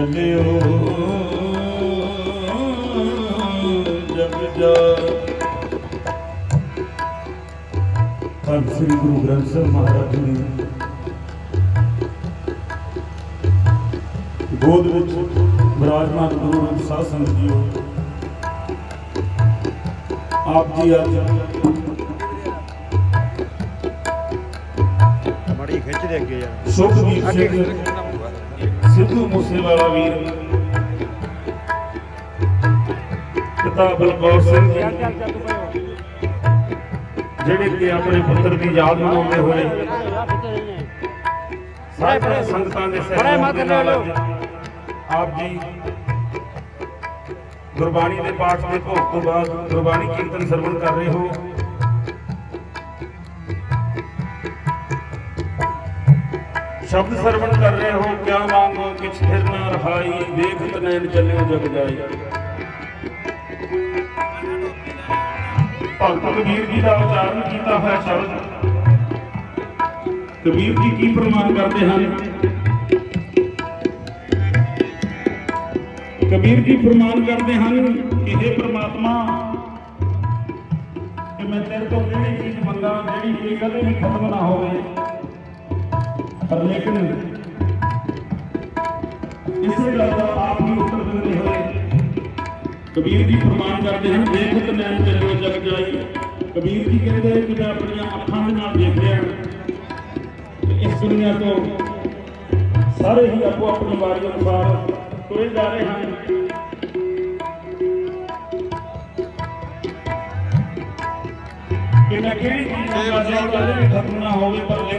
ਚੱਲਿਓ। ਜਗ ਜਾ। ਧੰਨ ਸ੍ਰੀ ਗੁਰੂ ਗ੍ਰੰਥ ਸਾਹਿਬ ਮਹਾਰਾਜ ਜੀ ਦੀ ਗੋਦ ਵਿੱਚ ਵਿਰਾਜਮਾਨ ਗੁਰੂ ਗ੍ਰੰਥ ਸਾਹਿਬ ਸੰਗਤ ਜੀਓ। ਆਪ ਜੀ ਅੱਜ ਮੜੀ ਖਿੱਚ ਦੇ ਅੱਗੇ ਯਾਰ। ਸਿੰਘ ਖਿੱਚਣਾ ਪਊਗਾ ਸਿੱਧੂ ਮੂਸੇਵਾਲਾ ਵੀਰ। ਪਿਤਾ ਬਲਕੌਰ ਸਿੰਘ ਜੀ। ਜਿਹੜੇ ਕਿ ਆਪਣੇ ਪੁੱਤਰ ਦੀ ਯਾਦ ਮਨਾਉਂਦੇ ਹੋਏ ਸਾਰੇ ਸੰਗਤਾਂ ਦੇ ਬੜੇ ਨਾਲ ਆਪ ਜੀ ਗੁਰਬਾਣੀ ਦੇ ਪਾਠ ਦੇ ਭੋਗ ਤੋਂ ਬਾਅਦ ਗੁਰਬਾਣੀ ਕੀਰਤਨ ਸਰਵਣ ਕਰ ਰਹੇ ਹੋ। ਸ਼ਬਦ ਸਰਵਣ ਕਰ ਰਹੇ ਹੋ, ਕਿਆ ਮੰਗੋ ਕਿਛ ਥਿਰ ਨਾ ਰਹਾਈ ਦੇਖਤ ਨੈਣ ਚੱਲਿਓ ਜਗ ਜਾਈ। ਭਗਤ ਕਬੀਰ ਜੀ ਦਾ ਉਚਾਰਨ ਕੀਤਾ ਹੋਇਆ ਸ਼ਬਦ। ਕਬੀਰ ਜੀ ਕੀ ਪ੍ਰਮਾਣ ਕਰਦੇ ਹਨ? ਕਬੀਰ ਜੀ ਪ੍ਰਮਾਣ ਕਰਦੇ ਹਨ ਕਿ हे ਪ੍ਰਮਾਤਮਾ, ਕਿ ਮੈਂ ਤੇਰੇ ਤੋਂ ਜਿਹੜੀ ਚੀਜ਼ ਮੰਗਾਂ, ਜਿਹੜੀ ਇਹ ਕਦੇ ਵੀ ਖਤਮ ਨਾ ਹੋਵੇ ਪਰ ਲੇਕਿਨ ਇਸੇ ਗੱਲ ਦਾ ਆਪ ਹੀ ਉੱਤਰ ਦਿੰਦੇ ਹੋਏ ਕਬੀਰ ਜੀ ਫਰਮਾਨ ਕਰਦੇ ਹਨ ਦੇਖਤ ਨੈਣ ਚੱਲਿਓ ਜਗ ਜਾਈ ਕਬੀਰ ਜੀ ਕਹਿੰਦੇ ਕਿ ਮੈਂ ਆਪਣੀਆਂ ਅੱਖਾਂ ਦੇ ਨਾਲ ਦੇਖ ਰਿਹਾ ਕਿ ਇਸ ਦੁਨੀਆ ਤੋਂ ਸਾਰੇ ਹੀ ਆਪੋ ਆਪਣੀ ਵਾਰੀ ਅਨੁਸਾਰ ਤੁਰੇ ਜਾ ਰਹੇ ਹਨ ਕਿ ਮੈਂ ਕਿਹੜੀ ਚੀਜ਼ ਦਾ ਕਦੇ ਵੀ ਖਤਮ ਨਾ ਹੋਵੇ ਪਰ ਲੇਕਿਨ